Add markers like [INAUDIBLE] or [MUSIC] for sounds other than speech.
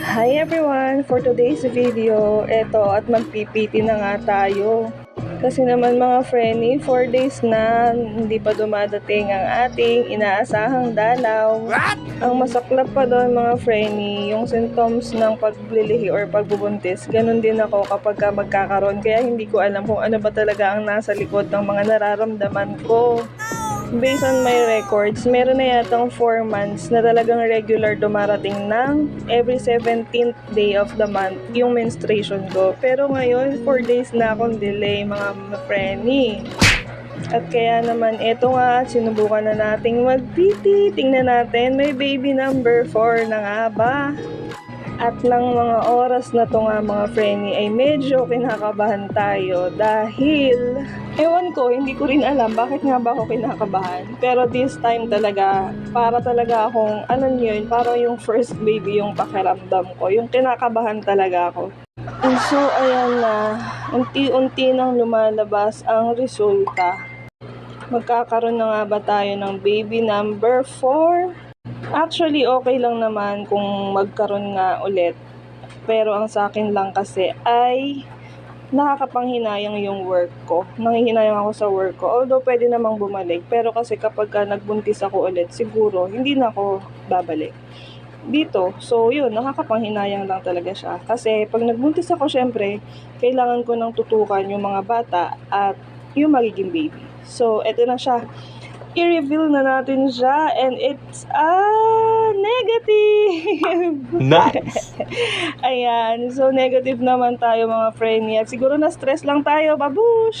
Hi everyone! For today's video, eto at magpipiti na nga tayo. Kasi naman mga frenny, 4 days na hindi pa dumadating ang ating inaasahang dalaw. Ang masaklap pa doon mga frenny, yung symptoms ng paglilihi or pagbubuntis, ganun din ako kapag ka magkakaroon. Kaya hindi ko alam kung ano ba talaga ang nasa likod ng mga nararamdaman ko. Based on my records, meron na yatang 4 months na talagang regular dumarating ng every 17th day of the month yung menstruation ko. Pero ngayon, 4 days na akong delay mga frenny. At kaya naman, eto nga, sinubukan na nating magpiti. Tingnan natin, may baby number 4 na nga ba? At ng mga oras na to nga mga frenny ay medyo kinakabahan tayo dahil ewan ko, hindi ko rin alam bakit nga ba ako kinakabahan. Pero this time talaga, para talaga akong, ano yun, para yung first baby yung pakiramdam ko. Yung kinakabahan talaga ako. And so, ayan na, unti-unti nang lumalabas ang resulta. Magkakaroon na nga ba tayo ng baby number 4? Actually, okay lang naman kung magkaroon nga ulit. Pero ang sa akin lang kasi ay nakakapanghinayang yung work ko. Nanghihinayang ako sa work ko. Although pwede namang bumalik. Pero kasi kapag ka nagbuntis ako ulit, siguro hindi na ako babalik dito. So, yun, nakakapanghinayang lang talaga siya. Kasi pag nagbuntis ako, syempre, kailangan ko nang tutukan yung mga bata at yung magiging baby. So, eto na siya. I-reveal na natin siya and it's a negative. Nice. [LAUGHS] Ayan. So, negative naman tayo mga friend. At siguro na stress lang tayo. Babush!